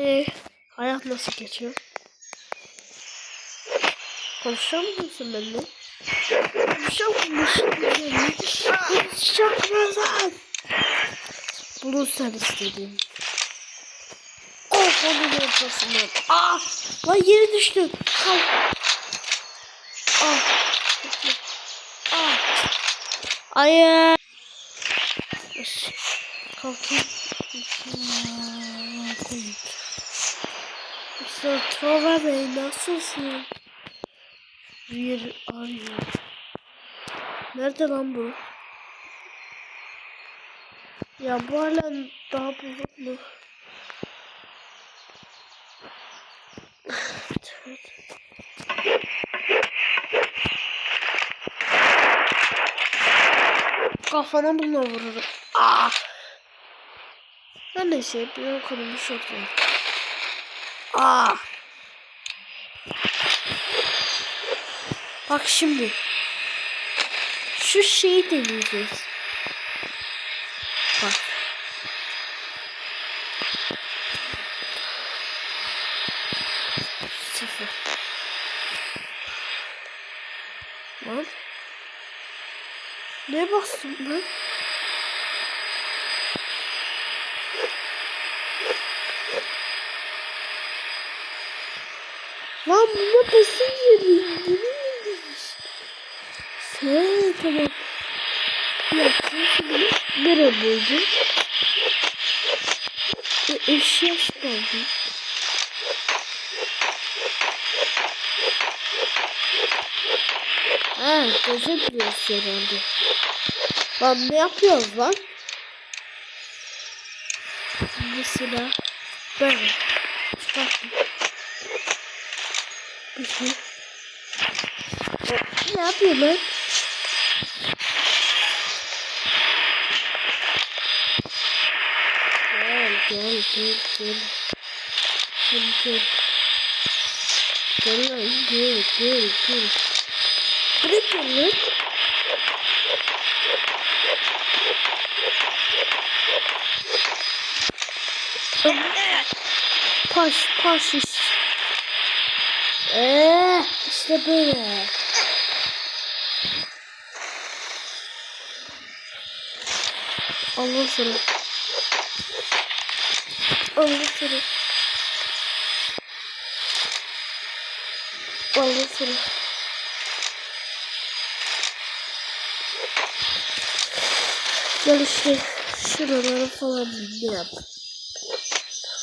Ee, hayat nasıl geçiyor? Konuşuyor musun benimle? Konuşuyor musun benimle? Konuşacak? Bunu sen istedin. Of onun ortasından. Ah! Lan yere düştüm. Kalk. Ah. Ah. Ay. Trova Bey nasılsın? Bir arıyor. Nerede lan bu? Ya bu hala daha bulutlu. Kafana bununla vururum. Ah! Her neyse bir yok değil. Ah! Bak şimdi. Şu şeyi deneyeceğiz. Bak. Sıfır. Lan. Ne bastım ben? Lan buna basın yeri. Sen tamam. Ya şimdi nereye buldun? E, eşya kaldı. Ha, göze biliyoruz herhalde. Lan ne yapıyoruz lan? Mesela ben çıkarttım. Bir şey. Ne yapıyor lan? Gel gel gel gel. Gel lan gel gel gel. Bırak onu. Paş paş işte. Eee işte böyle. Allah sana. Allah sana. Allah sana. Gel işte şuralara falan yap.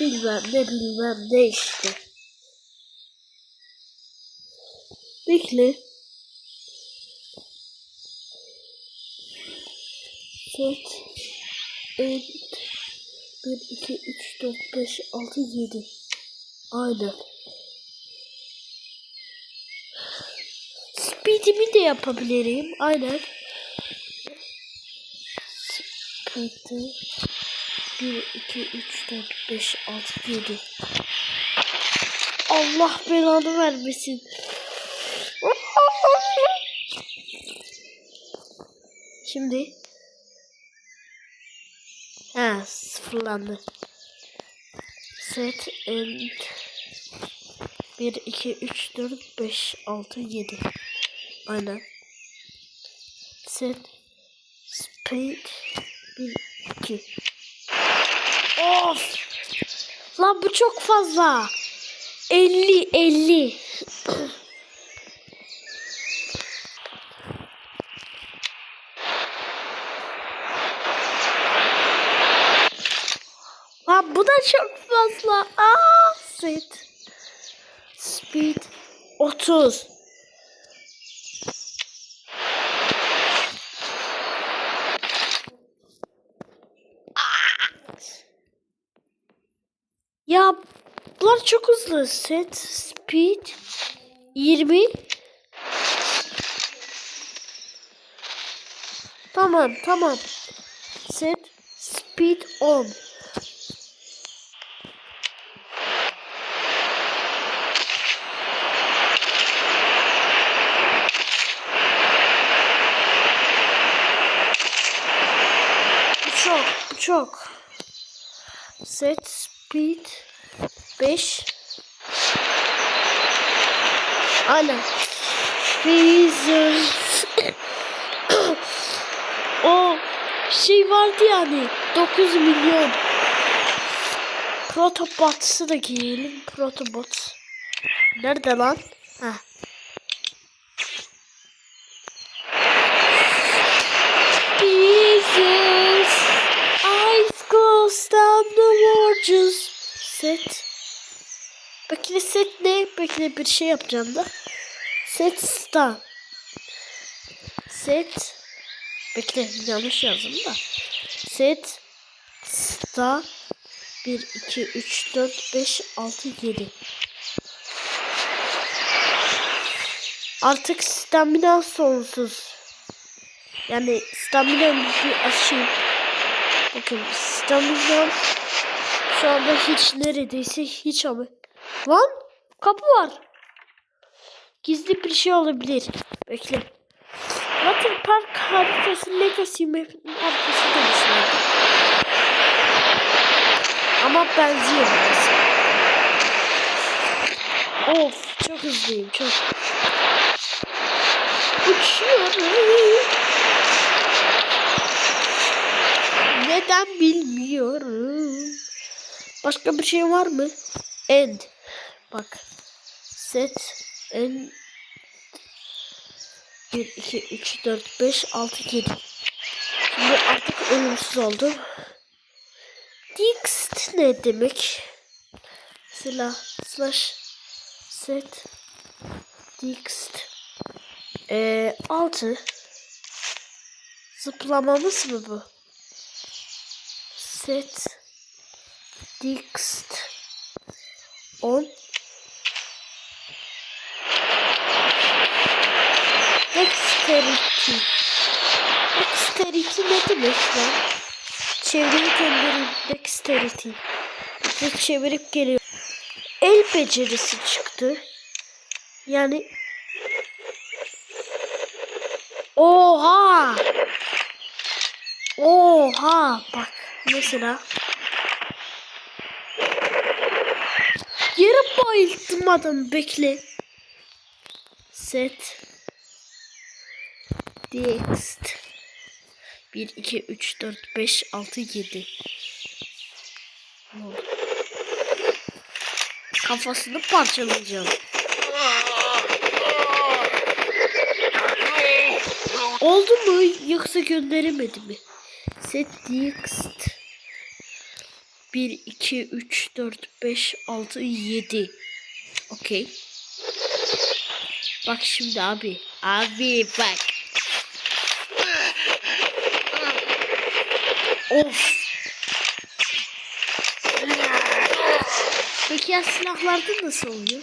Bilmem ne bilmem ne işte. Bekle. Set. Evet. 1, 2, 3, 4, 5, 6, 7. Aynen. Speed'imi de yapabilirim. Aynen. Speed'i 1, 2, 3, 4, 5, 6, 7. Allah belanı vermesin. Şimdi Ha sıfırlandı. Set and 1 2 3 4 5 6 7. Aynen. Set speed 1 2. Of! Lan bu çok fazla. 50 50. Lan bu da çok fazla. Aa, speed. Speed 30. Aa! Ya bunlar çok hızlı. Set speed 20. Tamam tamam. Set speed 10. Bu çok. Set speed 5 Aynen. Freezer. o şey vardı yani 9 milyon. Protobot'sı da giyelim. Protobot. Nerede lan? Heh. The waters. Set. Bekle set ne? Bekle bir şey yapacağım da. Set star. Set. Bekle yanlış yazdım da. Set star 1, 2, 3, 4, 5, 6, 7. Artık stamina sonsuz. Yani stamina bir aşayım. Bakın stamina şu anda hiç neredeyse hiç ama. Lan kapı var. Gizli bir şey olabilir. Bekle. Water Park haritası Legacy Map'in arkası demişlerdi. Ama benziyor biraz. Of çok hızlıyım çok. Uçuyorum. Neden bilmiyorum. Başka bir şey var mı? End. Bak. Set. End. 1, 2, 3, 4, 5, 6, 7. Şimdi artık ölümsüz oldum. Dixt ne demek? Mesela slash set dixt ee, 6 zıplamamız mı bu? Set dixt 10 Dexterity. Dexterity ne demek lan? Çevirip gönderin Dexterity. Ve çevirip geliyor El becerisi çıktı. Yani Oha! Oha! Bak mesela Yarı bayılttım adam bekle. Set. Next. 1 2 3 4 5 6 7 Kafasını parçalayacağım. Oldu mu? Yoksa gönderemedi mi? Set next 1 2 3 4 5 6 7 Okey. Bak şimdi abi. Abi bak. Of. Peki ya silahlarda nasıl oluyor?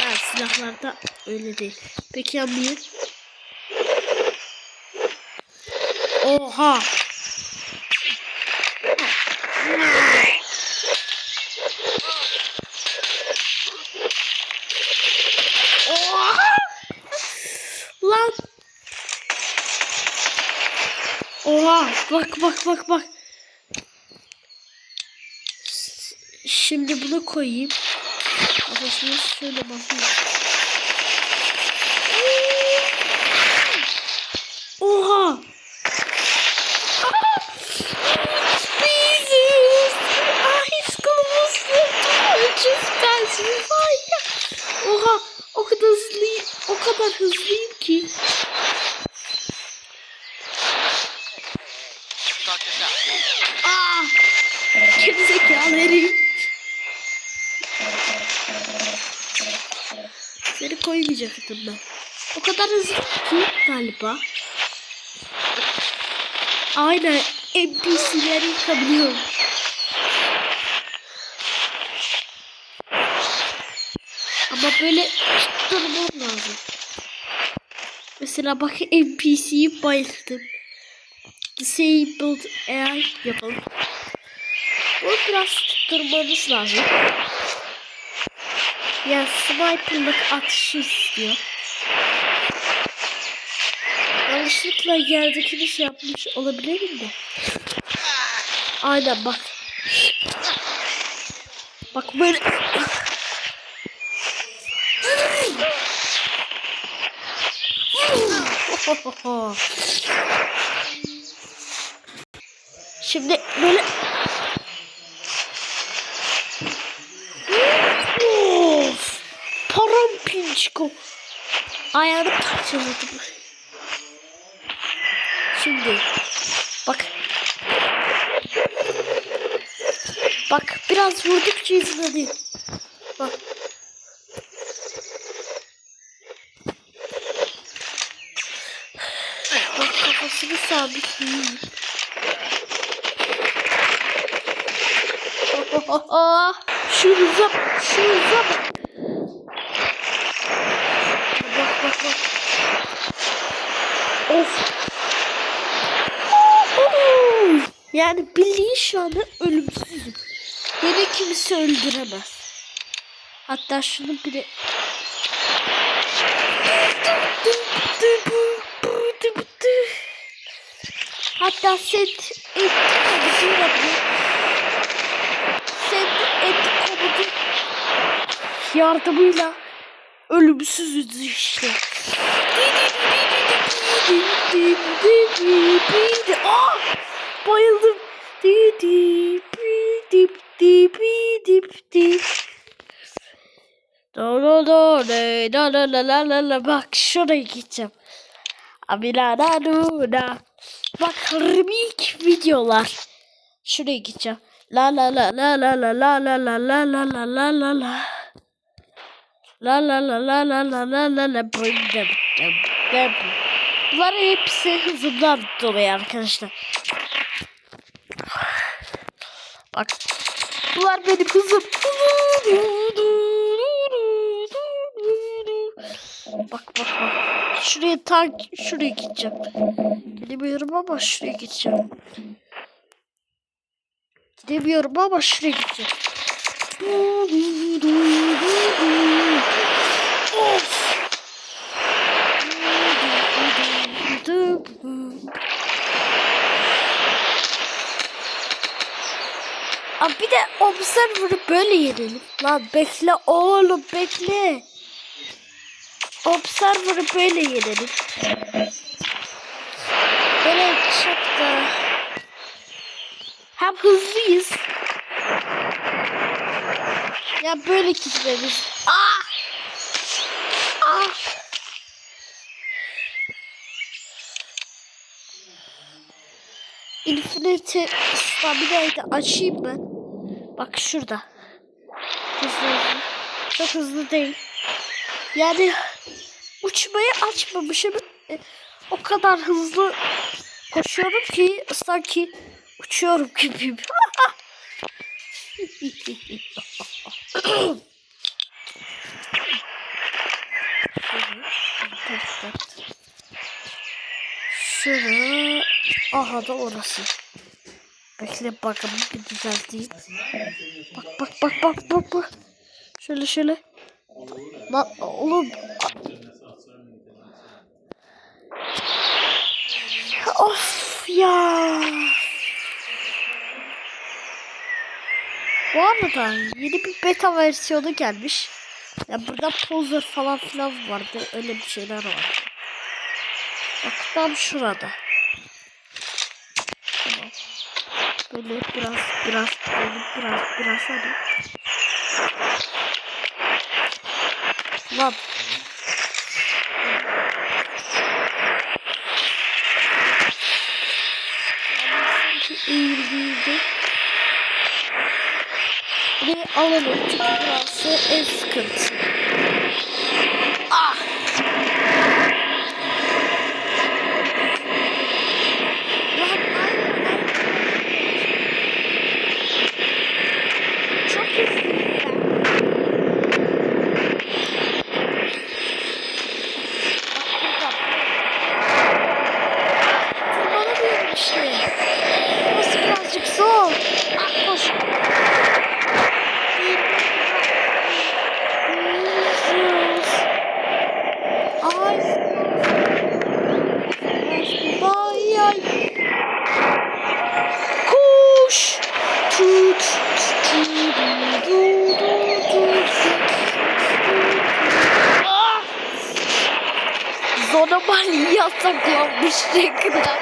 Ha silahlarda öyle değil. Peki ya bir? Oha. Lan. Oha bak bak bak bak. Şimdi bunu koyayım. Kafasına şöyle bakayım. Oha. Biziz. Ay kılımızı. Ucuz ya. Oha o kadar hızlıyım. O kadar hızlıyım ki. Gerizekalı herif. Seni koymayacaktım ben. O kadar hızlı ki galiba. Aynen NPC'leri yıkabiliyorum. Ama böyle tutturmam lazım. Mesela bak NPC'yi bayılttım. Disabled AI yapalım. Biraz tutturmanız lazım. Ya sniperlık atışı istiyor. Yanlışlıkla yerdekini şey yapmış olabilirim de. Aynen bak. Bak böyle. Şimdi böyle Ayağını parçaladım. Şimdi bak. Bak biraz vurdukça izledi. Bak. Bak kafasını sabitleyeyim. Şu hıza bak, şu hıza. Bak bak bak. Of. Yani bildiğin şu anda ölümsüzüm. Beni kimse öldüremez. Hatta şunu bile... Hatta set et komutu yapıyor. Set et komutu yardımıyla ölümsüzüz işte. Aa! Bayıldım. Di di bi dip di bi dip di. Do do do de da la la la la la bak şuraya gideceğim. Amira da du da. Bak remik videolar. Şuraya gideceğim. La la la la la la la la la la la la la la la. La la la la la la la la la them. Bunlar hepsi hızımdan dolayı arkadaşlar. Bak. Bunlar benim hızım. Bak bak bak. Şuraya tank şuraya gideceğim. Gidemiyorum ama şuraya gideceğim. Gidemiyorum ama şuraya gideceğim. Of. Abi bir de observer'ı böyle yenelim. Lan bekle oğlum bekle. Observer'ı böyle yenelim. Böyle da hem hızlıyız. Ya böyle gitmemiz. Ah! Ah! Infinite Stamina'yı da açayım ben. Bak şurada. Hızlı. Çok hızlı değil. Yani uçmayı açmamışım. E, O kadar hızlı koşuyorum ki sanki uçuyorum gibiyim. Şurada. Aha da orası. Bekle bakalım bir düzelteyim. Bak bak bak bak bak bak. Şöyle şöyle. Lan oğlum. Of ya. Bu arada yeni bir beta versiyonu gelmiş. Ya burada poser falan filan vardı. Öyle bir şeyler var. Bak tam şurada. Tamam. Böyle biraz biraz böyle biraz biraz hadi. Lan. Eğildiydi. Burayı alalım burası en sıkıntı. Ah! Lan aynen aynen. Çok hızlıyım ben. Bak buradan. Tırmanamıyorum işte. Burası birazcık zor. Ah koş. Jesus. Ay. Ay ay. Koş. Tut. Tut. Yasaklanmış reklam.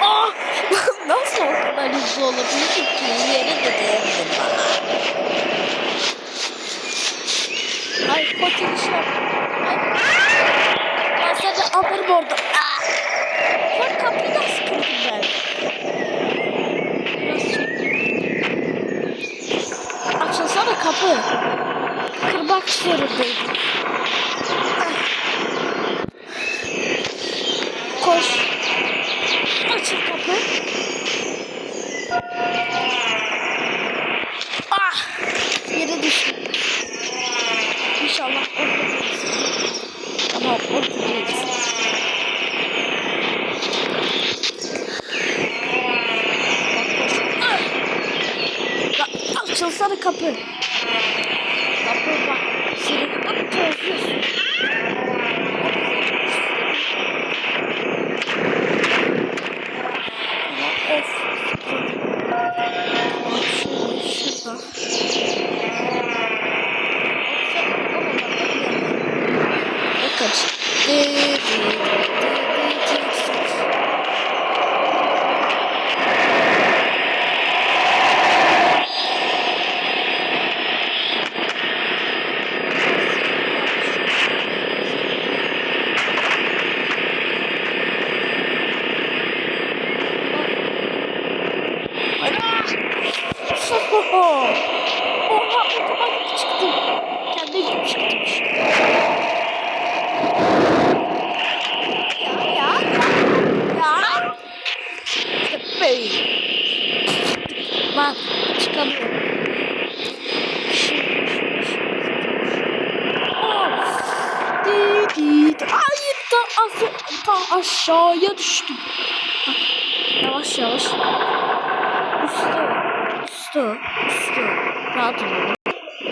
Ah! Nasıl o kadar hızlı olabilir ki? Yere de değemedim bana. Ay. Ben seni alırım orada. Ah! Bak kapıyı da sıkıldım ben. Açılsana kapı. Kırmak zorundayım. Ah. Koş. Açıl kapı. Ah! Yere düştüm. İnşallah orada değiliz. Tamam orada değiliz. Ah! Ya, Açılsana kapı. Kapı bak. Seni bak bozuyorsun. Ya, Of. Bak şurada, şurada. Kaç. Oha, otomatik çıktı. Kendi gibi çıkmış. Ya ya ya. Ya. İşte böyle. Lan çıkamıyorum. Of. Di di di. Ay ta, az, ta aşağıya düştüm. Bak, Yavaş yavaş. Üstü. Üstü. Üstü. Rahat olun.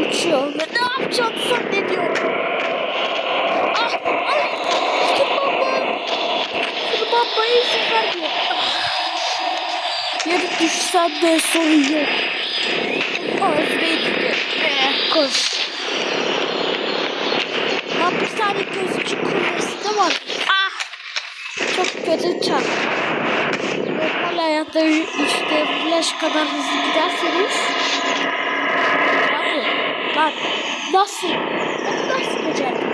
Uçuyor ve ne yapacağını zannediyor. Ah! Ay! Tırmanma! Tırmanmaya izin vermiyor. Ah! Yere düşsen de sorun yok. Ağzına gidiyor. Eh, Koş. Lan bir tane gözcü kulesi de var. Çok kötü çarptı. Normal hayatta işte flash kadar hızlı giderseniz Abi lan nasıl? Nasıl becerdin?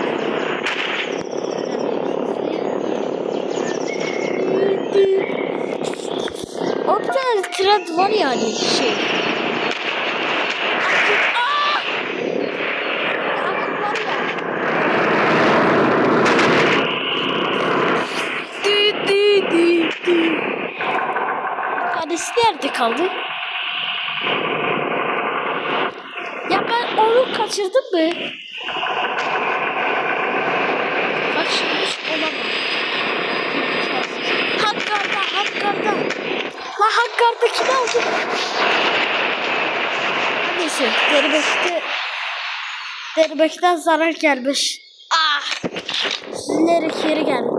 O bir tane trend var yani şey. Kaldı? Ya ben onu kaçırdım mı? Kaçırmış olamam. Hakkarda, Hakkarda. La Hakkar'dakini aldım. Neyse, Derbek'te Derbek'ten zarar gelmiş. Ah! Silerek geri geldim.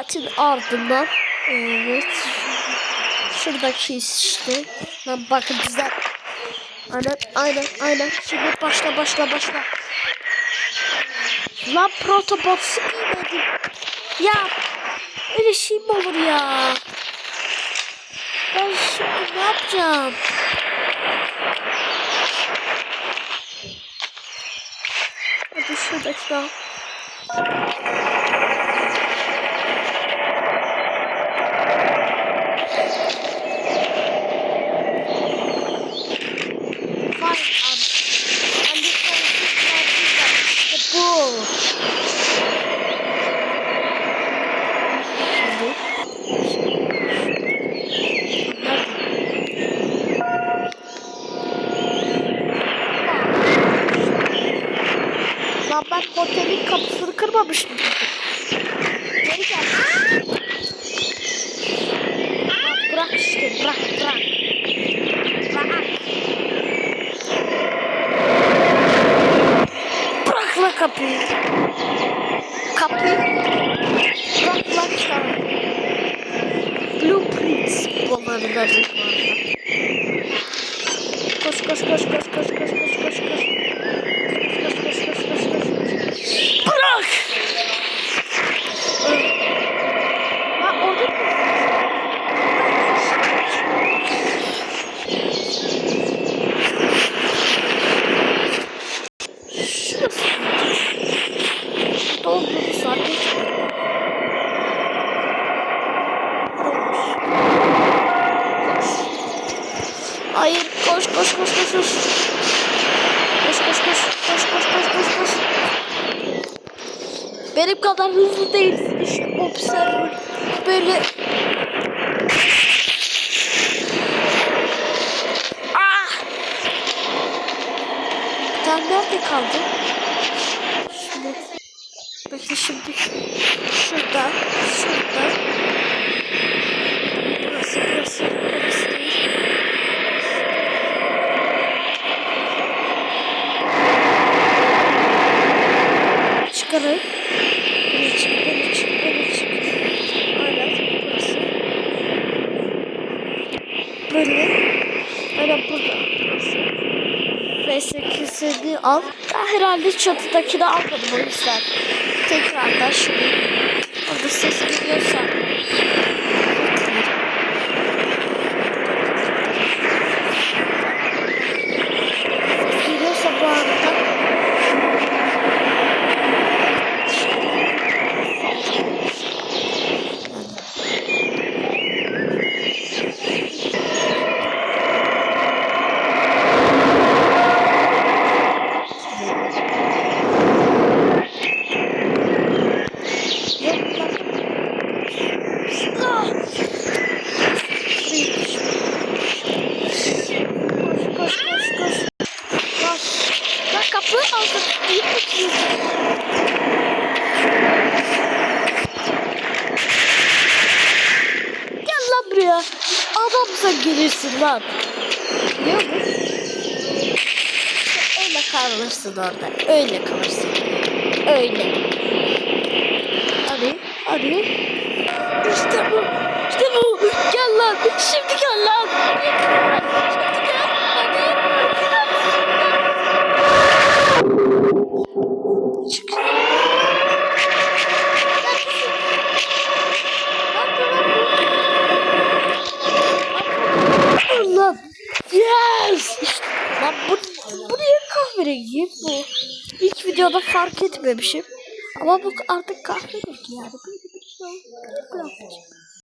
Saatin ardından evet şuradaki işte lan bakın güzel aynen aynen aynen. Şimdi başla başla başla. Lan protobot giymedim. Ya öyle şey mi olur ya? Ben şimdi ne yapacağım? Hadi şuradaki daha Vay am. Ben bir tanesi verdiysen işte bu. Şimdi. Nerede? Lan ben otelin kapısını kırmamıştım. Geri gel. Lan bırak işte bırak bırak. Bırak. La kapıyı. Kapıyı. Bırak la çağır. Blueprints bunları da koş koş koş koş koş koş koş koş. Koş koş koş koş koş koş. Bırak! Ha orada mı? Şurası. Doldu zaten. Hayır koş koş koş koş koş. Koş koş koş koş koş koş koş koş. Benim kadar hızlı değilsin işte observer. Böyle Ah! Sen nerede kaldın? Şimdi. Bekle şimdi. Şurada. Şurada. Burası burası. Burası değil. Çıkarın. Böyle çık, böyle çık, böyle çık. Aynen burası. Böyle. Aynen burada. Burası. V8'ini al. Ben herhalde çatıdakini almadım o yüzden. Tekrardan şimdi. Orada ses geliyorsa. Ses geliyorsa bu arada. Yok lan. Ah! Koş koş koş koş. Koş. Lan kapı aldım. İyi bakıyorsun. Gel Adamsa gelirsin lan. Biliyor musun? İşte öyle kalırsın orada. Öyle kalırsın. Öyle. Hadi. Hadi. İşte bu. İşte bu. Gel lan. Şimdi gel lan. Şimdi gel. Hadi. Çık. Allah. Yes. İşte, lan bu, bu niye kahverengi bu? Videoda fark etmemişim. Ama bu artık kahverengi yani. Böyle bir şey. Bırakacağım.